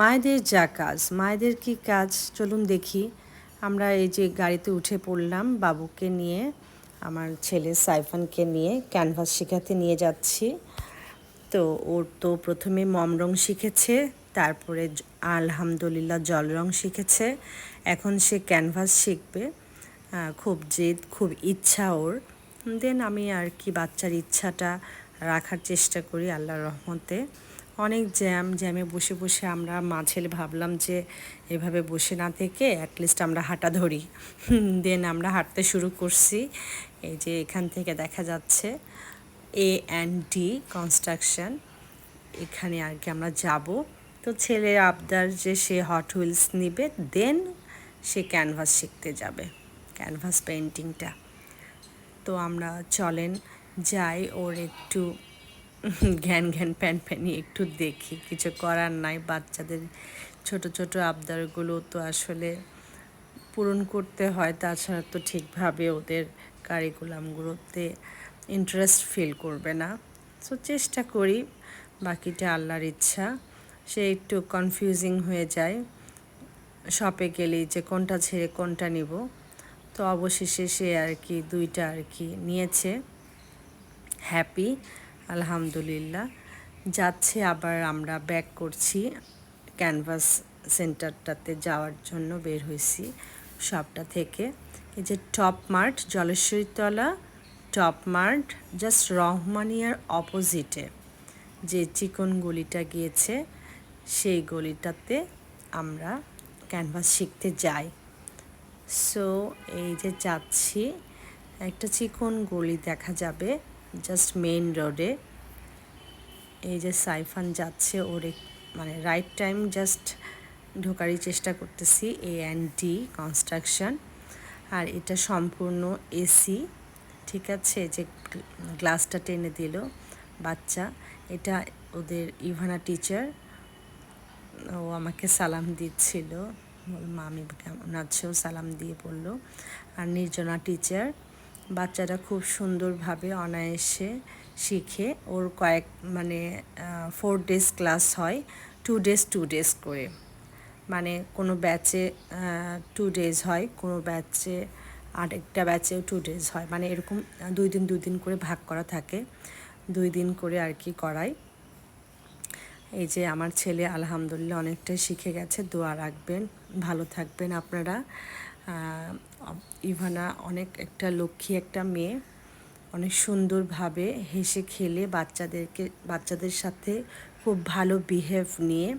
মায়েদের যা কাজ, মায়েদের কি কাজ? চলুন দেখি। আমরা এই যে গাড়িতে উঠে পড়লাম, বাবুকে নিয়ে, আমার ছেলে সাইফানকে নিয়ে, ক্যানভাস শেখাতে নিয়ে যাচ্ছি। তো ওর তো প্রথমে মম রং শিখেছে, তারপরে আলহামদুলিল্লাহ জল রং শিখেছে। এখন সে ক্যানভাস শিখবে। খুব জেদ, খুব ইচ্ছা ওর। দেন আমি আর কি বাচ্চার ইচ্ছাটা রাখার চেষ্টা করি আল্লাহর রহমতে। অনেক জ্যাম, জ্যামে বসে বসে আমরা মা ছেলে ভাবলাম যে এভাবে বসে না থেকে অ্যাটলিস্ট আমরা হাঁটা ধরি। দেন আমরা হাঁটতে শুরু করছি। এই যে এখান থেকে দেখা যাচ্ছে এ অ্যান্ড ডি কনস্ট্রাকশন এখানে আর কি আমরা যাব। তো ছেলের আবদার যে সে হট হুইলস নিবে দেন সে ক্যানভাস শিখতে যাবে। ক্যানভাস পেন্টিংটা তো আমরা চলেন, যাই ওর একটু ঘ্যান ঘ্যান প্যান প্যানি একটু দেখি। কিছু করার নাই, বাচ্চাদের ছোট ছোট আবদারগুলো তো আসলে পূরণ করতে হয়, তাছাড়া তো ঠিকভাবে ওদের কারিকুলামগুলোতে ইন্টারেস্ট ফিল করবে না। সো চেষ্টা করি, বাকিটা আল্লাহর ইচ্ছা। সে একটু কনফিউজিং হয়ে যায়। শপে গেলেই যে কোনটা ছেড়ে কোনটা নিব। তো অবশেষে সে আর কি দুইটা আর কি নিয়েছে। হ্যাপি আলহামদুলিল্লাহ। যাচ্ছে আবার আমরা ব্যাক করছি ক্যানভাস সেন্টারটাতে যাওয়ার জন্য বের হয়েছি শপটা থেকে। এই যে top mart Jaleshwaritala top mart just রহমানিয়ার অপোজিটে যে চিকন গলিটা গিয়েছে, সেই গলিটাতে আমরা ক্যানভাস শিখতে যাই। সো এই যে যাচ্ছি, একটা চিকন গলি দেখা যাবে। জাস্ট মেইন রোডে এই যে সাইফান যাচ্ছে ওর মানে রাইট টাইম জাস্ট ঢোকারই চেষ্টা করতেছি এ অ্যান্ড ডি কনস্ট্রাকশন আর এটা সম্পূর্ণ এসি ঠিক আছে? যে গ্লাসটা টেনে দিল বাচ্চা। এটা ওদের ইভানা টিচার ও আমাকে সালাম দিচ্ছিল। মামি আছো? সালাম দিয়ে বলল। আর নির্জনা টিচার বাচ্চারা খুব সুন্দরভাবে অনায়াসে শিখে ওর কয়েক মানে ফোর ডেজ ক্লাস হয় টু ডেজ টু ডেজ করে। মানে কোনো ব্যাচে টু ডেজ হয়, কোনো ব্যাচে আরেকটা ব্যাচেও টু ডেজ হয়। মানে এরকম দুই দিন দুই দিন করে ভাগ করা থাকে, দুই দিন করে আর কি করায়। এই যে, আমার ছেলে আলহামদুলিল্লাহ অনেকটাই শিখে গেছে। দোয়া রাখবেন, ভালো থাকবেন আপনারা। ইভানা অনেক একটা লক্ষ্মী, একটা মেয়ে। অনেক সুন্দরভাবে হেসে খেলে বাচ্চাদেরকে, বাচ্চাদের সাথে খুব ভালো বিহেভ নিয়ে।